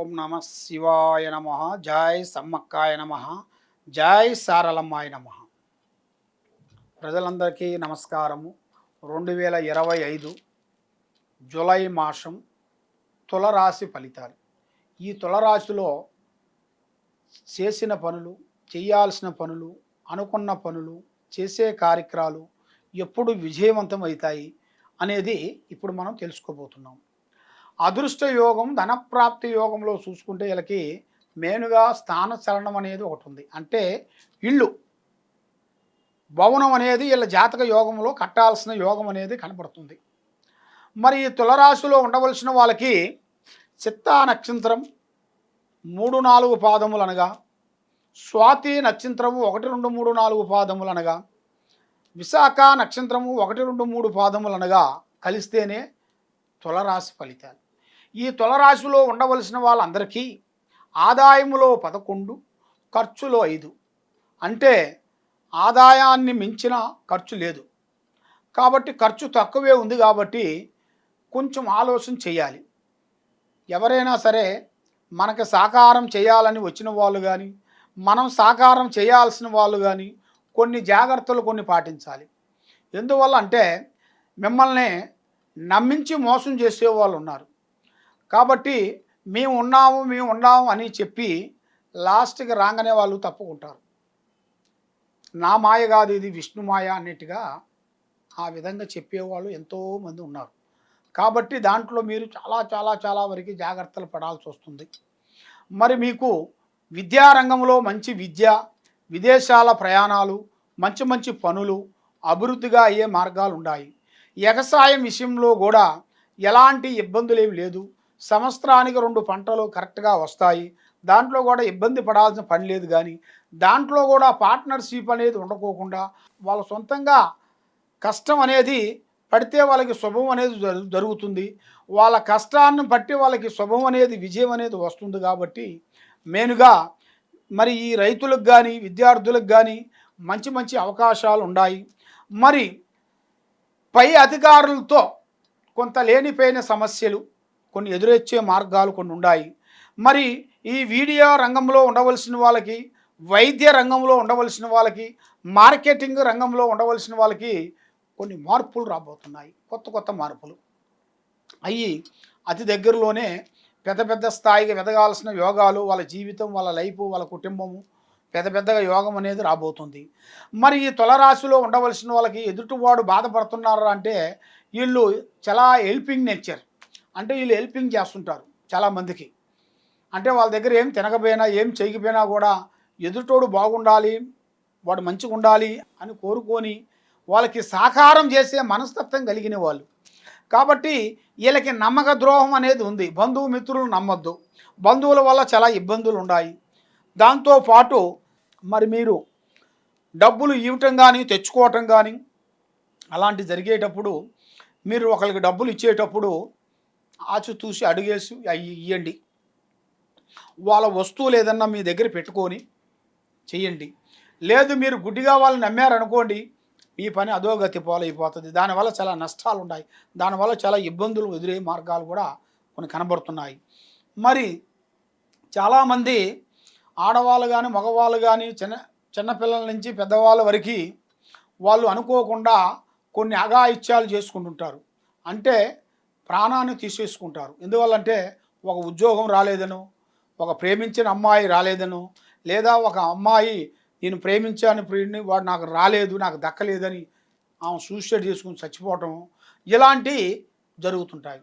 ఓం నమ శివాయ నమ. జై సమ్మక్కాయ నమ. జై సారలమ్మాయ నమ. ప్రజలందరికీ నమస్కారము. రెండు వేల ఇరవై ఐదు జూలై మాసం తులరాశి ఫలితాలు. ఈ తులరాశిలో చేసిన పనులు చేయాల్సిన పనులు అనుకున్న పనులు చేసే కార్యక్రమాలు ఎప్పుడు విజయవంతం అవుతాయి అనేది ఇప్పుడు మనం తెలుసుకోబోతున్నాం. అదృష్ట యోగం ధనప్రాప్తి యోగంలో చూసుకుంటే వీళ్ళకి మెయిన్గా స్థాన చలనం అనేది ఒకటి ఉంది. అంటే ఇల్లు. భవనం అనేది వీళ్ళ జాతక యోగంలో కట్టాల్సిన యోగం అనేది కనపడుతుంది. మరి ఈ తులరాశిలో ఉండవలసిన వాళ్ళకి చిత్తా నక్షత్రం మూడు నాలుగు పాదములు అనగా స్వాతి నక్షత్రము ఒకటి రెండు మూడు నాలుగు పాదములు అనగా విశాఖ నక్షత్రము ఒకటి రెండు మూడు పాదములు అనగా కలిస్తేనే తులరాశి ఫలితాలు. ఈ తులరాశిలో ఉండవలసిన వాళ్ళందరికీ ఆదాయములో పదకొండు ఖర్చులో ఐదు. అంటే ఆదాయాన్ని మించిన ఖర్చు లేదు. కాబట్టి ఖర్చు తక్కువే ఉంది కాబట్టి కొంచెం ఆలోచన చేయాలి. ఎవరైనా సరే మనకి సాకారం చేయాలని వచ్చిన వాళ్ళు కానీ మనం సాకారం చేయాల్సిన వాళ్ళు కానీ కొన్ని జాగ్రత్తలు కొన్ని పాటించాలి. ఎందువల్ల అంటే మిమ్మల్ని నమ్మించి మోసం చేసే వాళ్ళు ఉన్నారు. కాబట్టి మేము ఉన్నాము మేము ఉన్నాము అని చెప్పి లాస్ట్కి రాగానే వాళ్ళు తప్పుకుంటారు. నా మాయ కాదు ఇది విష్ణు మాయ అన్నట్టుగా ఆ విధంగా చెప్పేవాళ్ళు ఎంతోమంది ఉన్నారు. కాబట్టి దాంట్లో మీరు చాలా చాలా చాలా వరకు జాగ్రత్తలు పడాల్సి వస్తుంది. మరి మీకు విద్యారంగంలో మంచి విద్య విదేశాల ప్రయాణాలు మంచి మంచి పనులు అభివృద్ధిగా అయ్యే మార్గాలు ఉన్నాయి. వ్యవసాయం విషయంలో కూడా ఎలాంటి ఇబ్బందులు ఏమి లేదు. సంవత్సరానికి రెండు పంటలు కరెక్ట్గా వస్తాయి. దాంట్లో కూడా ఇబ్బంది పడాల్సిన పని లేదు కానీ దాంట్లో కూడా పార్ట్నర్షిప్ అనేది ఉండకోకుండా వాళ్ళ సొంతంగా కష్టం అనేది పడితే వాళ్ళకి శుభం అనేది జరుగుతుంది. వాళ్ళ కష్టాన్ని బట్టి వాళ్ళకి శుభం అనేది విజయం అనేది వస్తుంది కాబట్టి మెయిన్గా మరి ఈ రైతులకు కానీ విద్యార్థులకు కానీ మంచి మంచి అవకాశాలు ఉన్నాయి. మరి పై అధికారులతో కొంత లేనిపోయిన సమస్యలు కొన్ని ఎదురొచ్చే మార్గాలు కొన్ని ఉన్నాయి మరి ఈ వీడియో రంగంలో ఉండవలసిన వాళ్ళకి వైద్య రంగంలో ఉండవలసిన వాళ్ళకి మార్కెటింగ్ రంగంలో ఉండవలసిన వాళ్ళకి కొన్ని మార్పులు రాబోతున్నాయి. కొత్త కొత్త మార్పులు. అయ్యి అతి దగ్గరలోనే పెద్ద పెద్ద స్థాయికి ఎదగాల్సిన యోగాలు వాళ్ళ జీవితం వాళ్ళ లైఫ్ వాళ్ళ కుటుంబము పెద్ద పెద్దగా యోగం అనేది రాబోతుంది. మరి ఈ తులరాశిలో ఉండవలసిన వాళ్ళకి ఎదుటివాడు బాధపడుతున్నారు అంటే వీళ్ళు చాలా హెల్పింగ్ నేచర్. అంటే వీళ్ళు హెల్పింగ్ చేస్తుంటారు చాలామందికి అంటే వాళ్ళ దగ్గర ఏం తినకపోయినా ఏం చేయకపోయినా కూడా ఎదుటోడు బాగుండాలి వాడు మంచిగా ఉండాలి అని కోరుకొని వాళ్ళకి సాకారం చేసే మనస్తత్వం కలిగిన వాళ్ళు. కాబట్టి వీళ్ళకి నమ్మక ద్రోహం అనేది ఉంది. బంధువు మిత్రులు నమ్మొద్దు. బంధువుల వల్ల చాలా ఇబ్బందులు ఉన్నాయి. దాంతోపాటు మరి మీరు డబ్బులు ఇవ్వటం కానీ తెచ్చుకోవటం కానీ అలాంటి జరిగేటప్పుడు మీరు ఒకరికి డబ్బులు ఇచ్చేటప్పుడు ఆచు చూసి అడిగేసి అవి ఇవ్వండి వాళ్ళ వస్తువులు ఏదన్నా మీ దగ్గర పెట్టుకొని చెయ్యండి. లేదు మీరు గుడ్డిగా వాళ్ళు నమ్మారనుకోండి మీ పని అధోగతి పాలైపోతుంది. దానివల్ల చాలా నష్టాలు ఉన్నాయి దానివల్ల చాలా ఇబ్బందులు ఎదురే మార్గాలు కూడా కొన్ని కనబడుతున్నాయి. మరి చాలామంది ఆడవాళ్ళు కానీ మగవాళ్ళు కానీ చిన్న చిన్నపిల్లల నుంచి పెద్దవాళ్ళ వరకు వాళ్ళు అనుకోకుండా కొన్ని అఘాయిత్యాలు చేసుకుంటుంటారు. అంటే ప్రాణాన్ని తీసేసుకుంటారు. ఎందువల్లంటే ఒక ఉద్యోగం రాలేదను ఒక ప్రేమించిన అమ్మాయి రాలేదనో లేదా ఒక అమ్మాయి నేను ప్రేమించాను ప్రియుడిని వాడు నాకు రాలేదు నాకు దక్కలేదని ఆమె సూసైడ్ చేసుకుని చచ్చిపోవటం ఇలాంటివి జరుగుతుంటాయి.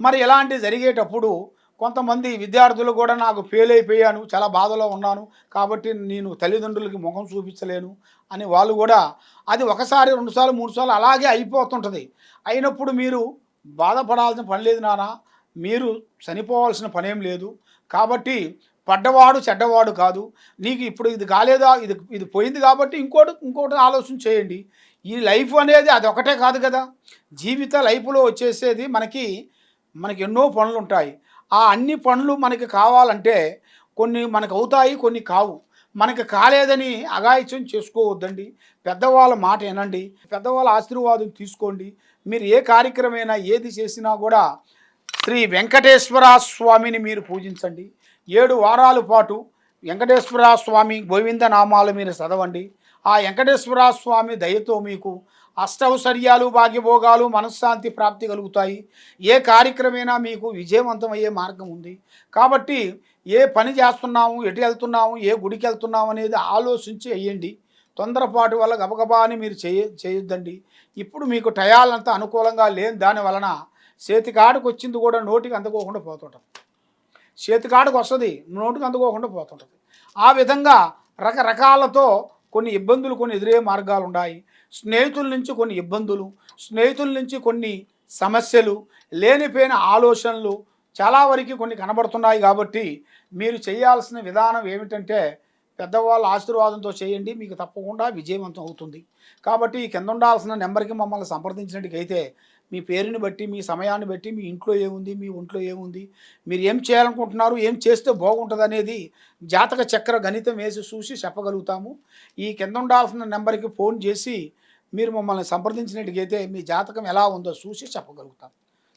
మరి ఇలాంటి జరిగేటప్పుడు కొంతమంది విద్యార్థులు కూడా నాకు ఫెయిల్ అయిపోయాను చాలా బాధలో ఉన్నాను కాబట్టి నేను తల్లిదండ్రులకి ముఖం చూపించలేను అని వాళ్ళు కూడా అది ఒకసారి రెండుసార్లు మూడుసార్లు అలాగే అయిపోతుంటుంది. అయినప్పుడు మీరు బాధపడాల్సిన పని లేదు నాన్న మీరు చనిపోవాల్సిన పనేం లేదు. కాబట్టి పడ్డవాడు చెడ్డవాడు కాదు. నీకు ఇప్పుడు ఇది కాలేదా? ఇది ఇది పోయింది కాబట్టి ఇంకోటి ఇంకోటి ఆలోచన చేయండి. ఈ లైఫ్ అనేది అది ఒకటే కాదు కదా. జీవిత లైఫ్లో వచ్చేసేది మనకి మనకి ఎన్నో పనులు ఉంటాయి. ఆ అన్ని పనులు మనకి కావాలంటే కొన్ని మనకు అవుతాయి కొన్ని కావు. మనకి కాలేదని అగాయిత్యం చేసుకోవద్దండి. పెద్దవాళ్ళ మాట వినండి. పెద్దవాళ్ళ ఆశీర్వాదం తీసుకోండి. మీరు ఏ కార్యక్రమైనా ఏది చేసినా కూడా శ్రీ వెంకటేశ్వర స్వామిని మీరు పూజించండి. ఏడు వారాల పాటు వెంకటేశ్వర స్వామి గోవింద నామాలు మీరు చదవండి. ఆ వెంకటేశ్వర స్వామి దయతో మీకు అష్టౌశ్వర్యాలు భాగ్యభోగాలు మనశ్శాంతి ప్రాప్తి కలుగుతాయి. ఏ కార్యక్రమైనా మీకు విజయవంతమయ్యే మార్గం ఉంది. కాబట్టి ఏ పని చేస్తున్నాము ఎటు వెళ్తున్నాము ఏ గుడికి వెళ్తున్నాము అనేది ఆలోచించి వేయండి. తొందరపాటు వల్ల గబగబా అని మీరు చేయ చేయొద్దండి. ఇప్పుడు మీకు టయాలంతా అనుకూలంగా లేని దాని వలన చేతికాడికి వచ్చింది కూడా నోటికి అందుకోకుండా పోతుంటుంది. చేతికాడికి వస్తుంది నోటికి అందుకోకుండా పోతుంటుంది. ఆ విధంగా రకరకాలతో కొన్ని ఇబ్బందులు కొన్ని ఎదురే మార్గాలు ఉన్నాయి. స్నేహితుల నుంచి కొన్ని ఇబ్బందులు స్నేహితుల నుంచి కొన్ని సమస్యలు లేనిపోయిన ఆలోచనలు చాలా వరకు కొన్ని కనబడుతున్నాయి కాబట్టి మీరు చేయాల్సిన విధానం ఏమిటంటే పెద్దవాళ్ళ ఆశీర్వాదంతో చేయండి మీకు తప్పకుండా విజయవంతం అవుతుంది. కాబట్టి ఈ కింద ఉండాల్సిన నెంబర్కి మమ్మల్ని సంప్రదించినట్టుకైతే మీ పేరుని బట్టి మీ సమయాన్ని బట్టి మీ ఇంట్లో ఏముంది మీ ఒంట్లో ఏముంది మీరు ఏం చేయాలనుకుంటున్నారు ఏం చేస్తే బాగుంటుంది అనేది జాతక చక్ర గణితం వేసి చూసి చెప్పగలుగుతాము. ఈ కింద ఉండాల్సిన నెంబర్కి ఫోన్ చేసి మీరు మమ్మల్ని సంప్రదించినట్టుకైతే మీ జాతకం ఎలా ఉందో చూసి చెప్పగలుగుతాం.